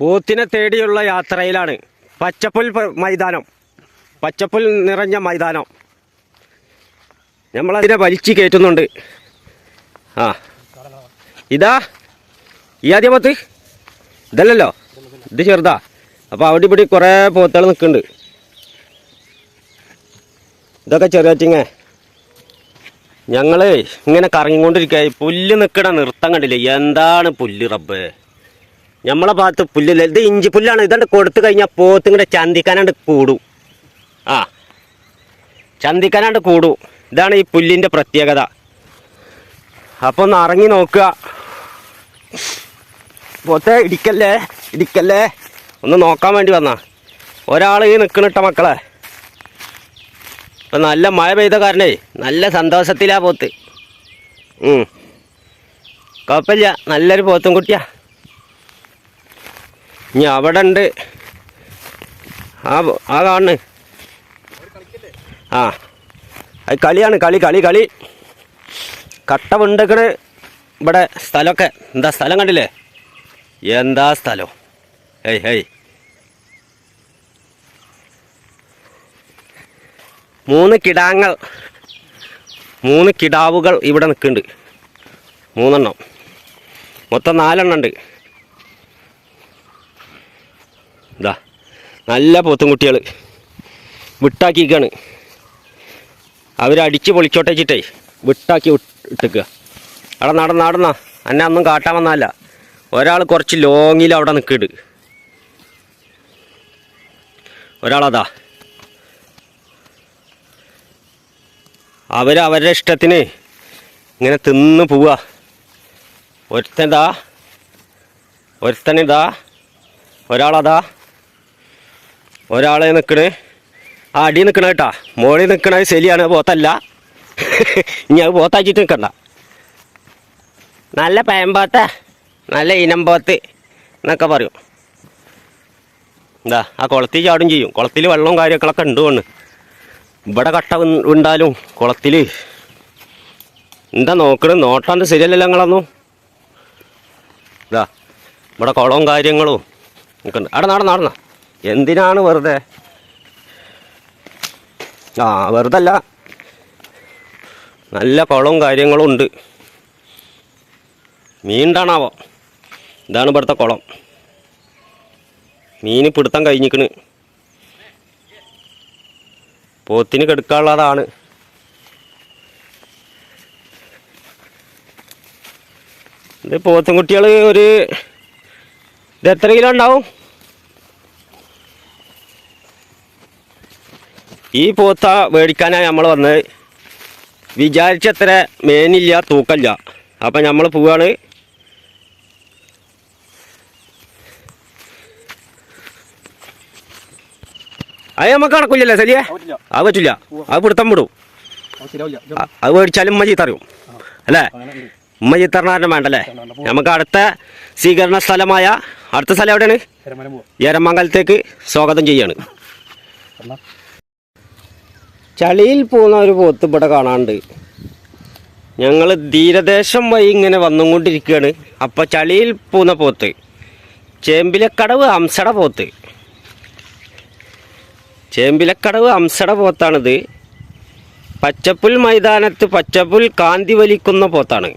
പോത്തിനെ തേടിയുള്ള യാത്രയിലാണ് പച്ചപ്പുൽ മൈതാനം. പച്ചപ്പുൽ നിറഞ്ഞ മൈതാനം. നമ്മളതിനെ വലിച്ചു കയറ്റുന്നുണ്ട്. ആ. ഇതാ ഈ ആദ്യമത്ത് ഇതല്ലല്ലോ? ഇത് ചെറുതാ. അപ്പോൾ അവിടെ ഇവിടെ കുറേ പോത്തുകൾ നിൽക്കുന്നുണ്ട്. ഇതൊക്കെ ചെറിയാറ്റിങ്ങ. ഞങ്ങൾ ഇങ്ങനെ കറങ്ങിക്കൊണ്ടിരിക്കുക പുല്ല് നിൽക്കണ നൃത്തം കണ്ടില്ലേ? എന്താണ് പുല്ല് റബ്ബ്? നമ്മളെ ഭാഗത്ത് പുല്ലില്ല. ഇത് ഇഞ്ചി പുല്ലാണ്. ഇതാണ്ട് കൊടുത്തു കഴിഞ്ഞാൽ പോത്ത് ഇങ്ങനെ ചന്തിക്കാനാണ്ട് കൂടും. ആ. ചന്തിക്കാനാണ്ട് കൂടും. ഇതാണ് ഈ പുല്ലിന്റെ പ്രത്യേകത. അപ്പോൾ ഒന്ന് ഇറങ്ങി നോക്കുക. പോത്തെ ഇടിക്കല്ലേ? ഇടിക്കല്ലേ? ഒന്ന് നോക്കാൻ വേണ്ടി വന്നാ. ഒരാൾ ഈ നിൽക്കണിട്ട മക്കളെ. ഇപ്പം നല്ല മഴ പെയ്ത കാരണേ നല്ല സന്തോഷത്തിലാ പോത്ത്. കുഴപ്പമില്ല. നല്ലൊരു പോത്തും കുട്ടിയാ. ഇനി അവിടെ ഉണ്ട് ആ കാണ് ആ. അത് കളിയാണ് കളി കളി കളി. കട്ട വിണ്ടക്കണ് ഇവിടെ സ്ഥലമൊക്കെ. എന്താ സ്ഥലം കണ്ടില്ലേ? എന്താ സ്ഥലം? ഏയ് ഹേയ് മൂന്ന് കിടാങ്ങൾ മൂന്ന് കിടാവുകൾ ഇവിടെ നിൽക്കുന്നുണ്ട്. മൂന്നെണ്ണം. മൊത്തം നാലെണ്ണം ഉണ്ട്. ഇതാ നല്ല പോത്തും കുട്ടികൾ വിട്ടാക്കിക്കാണ് അവരടിച്ച് പൊളിച്ചോട്ടെ വെച്ചിട്ടേ വിട്ടാക്കി വിട്ട് ഇട്ടേക്കുക. അവിടെ നടന്ന നടന്ന. എന്നെ അന്നും കാട്ടാൻ വന്നല്ല ഒരാൾ കുറച്ച് ലോങ്ങിൽ അവിടെ നിൽക്കിട്ട് ഒരാളതാ. അവർ അവരുടെ ഇഷ്ടത്തിന് ഇങ്ങനെ തിന്ന് പോവുക. ഒരുത്തനിതാ ഒരുത്തനിതാ ഒരാളതാ. ഒരാളെ നിൽക്കണേ ആ അടി നിൽക്കണ കേട്ടാ. മോളിൽ നിൽക്കണ ശരിയാണ് പോത്തല്ല. ഇനി അത് പോത്താക്കിയിട്ട് നിൽക്കണ്ട നല്ല പയമ്പോത്ത നല്ല ഇനം പോത്ത് എന്നൊക്കെ പറയും. എന്താ ആ കുളത്തിൽ ചാടും ചെയ്യും. കുളത്തിൽ വെള്ളവും കാര്യങ്ങളൊക്കെ ഉണ്ട് കൊണ്ട് ഇവിടെ കട്ട ഉണ്ടാലും കുളത്തിൽ എന്താ നോക്കണത് നോട്ടാണ്ട് ശരിയല്ലല്ലോ നിങ്ങളൊന്നും? ഇതാ ഇവിടെ കുളവും കാര്യങ്ങളും നിൽക്കുന്നുണ്ട് അവിടെ നടന്ന നടന്ന. എന്തിനാണ് വെറുതെ? ആ വെറുതെ അല്ല നല്ല കുളവും കാര്യങ്ങളും ഉണ്ട്. മീനുണ്ടാണാവോ ഇതാണ് ഇവിടുത്തെ കുളം. മീൻ പിടുത്തം കഴിഞ്ഞിക്കണ്. പോത്തിന് കെടുക്കാനുള്ളതാണ്. ഇത് പോത്തും ഒരു ഇത് എത്ര കിലോ ഉണ്ടാവും? ഈ പോത്ത മേടിക്കാനാണ് നമ്മൾ വന്നത് വിചാരിച്ചത്ര മേനില്ല തൂക്കല്ല. അപ്പം നമ്മൾ പോവാണ്. അത് നമുക്ക് നടക്കില്ലല്ലേ സലിയെ അത് പറ്റില്ല അത് പിടുത്തം വിടും. അത് മേടിച്ചാലും ഉമ്മ ചീത്തറിയും അല്ലേ. ഉമ്മ ചീത്തറിനാരണം വേണ്ടല്ലേ? നമുക്ക് അടുത്ത സ്വീകരണ സ്ഥലമായ അടുത്ത സ്ഥലം എവിടെയാണ്? എരമംഗലത്തേക്ക് സ്വാഗതം ചെയ്യാണ്. ചളിയിൽ പോകുന്ന ഒരു പോത്ത് ഇവിടെ കാണാണ്ട്. ഞങ്ങൾ തീരദേശം വഴി ഇങ്ങനെ വന്നുകൊണ്ടിരിക്കുകയാണ്. അപ്പോൾ ചളിയിൽ പോകുന്ന പോത്ത്. ചേമ്പിലക്കടവ് അംസട പോത്ത്. ചേമ്പിലക്കടവ് അംസട പോത്താണിത്. പച്ചപ്പുൽ മൈതാനത്ത് പച്ചപ്പുൽ കാന്തി വലിക്കുന്ന പോത്താണ്.